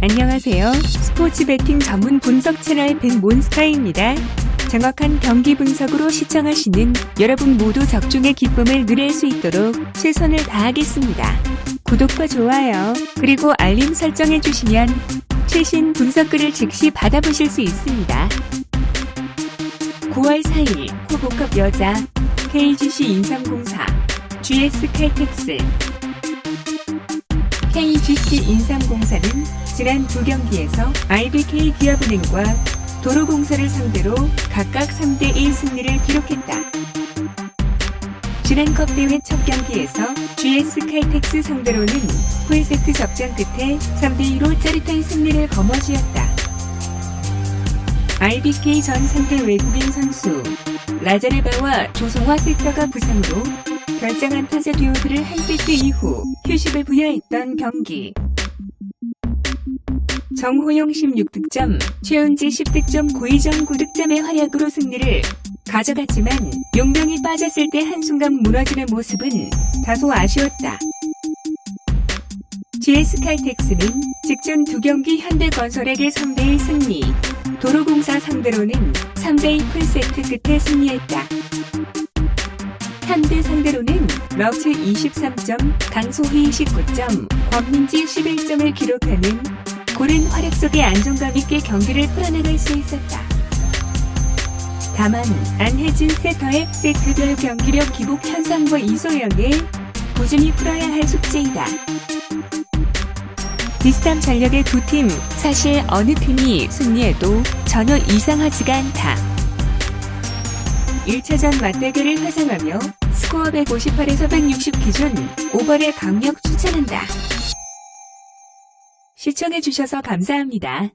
안녕하세요. 스포츠 베팅 전문 분석 채널 벤몬스타입니다. 정확한 경기 분석으로 시청하시는 여러분 모두 적중의 기쁨을 누릴 수 있도록 최선을 다하겠습니다. 구독과 좋아요, 그리고 알림 설정해 주시면 최신 분석글을 즉시 받아보실 수 있습니다. 9월 4일 코보컵 여자 KGC 인삼공사 GS 칼텍스 KGC 인삼공사는 지난 두 경기에서 IBK 기업은행과 도로공사를 상대로 각각 3대1 승리를 기록했다. 지난 컵 대회 첫 경기에서 GS 칼텍스 상대로는 풀세트 접전 끝에 3대2로 짜릿한 승리를 거머쥐었다. IBK 전 상대 외국인 선수 라자레바와 조성화 세터가 부상으로 결정한 타자 듀오들을 한 세트 이후 휴식을 부여했던 경기. 정호영 16득점, 최은지 10득점 고의정 9득점의 활약으로 승리를 가져갔지만 용병이 빠졌을 때 한순간 무너지는 모습은 다소 아쉬웠다. GS 칼텍스는 직전 두 경기 현대건설에게 3대1 승리, 도로공사 상대로는 3대2 풀세트 끝에 승리했다. 현대 상대로는 러츠 23점, 강소희 19점, 권민지 11점을 기록하는 고른 활약 속에 안정감 있게 경기를 풀어나갈 수 있었다. 다만 안혜진 세터의 세트별 경기력 기복 현상과 이소영의 꾸준히 풀어야 할 숙제이다. 비슷한 전력의 두 팀, 사실 어느 팀이 승리해도 전혀 이상하지가 않다. 1차전 맞대결을 회상하며 스코어 158에서 160 기준 오버를 강력 추천한다. 시청해주셔서 감사합니다.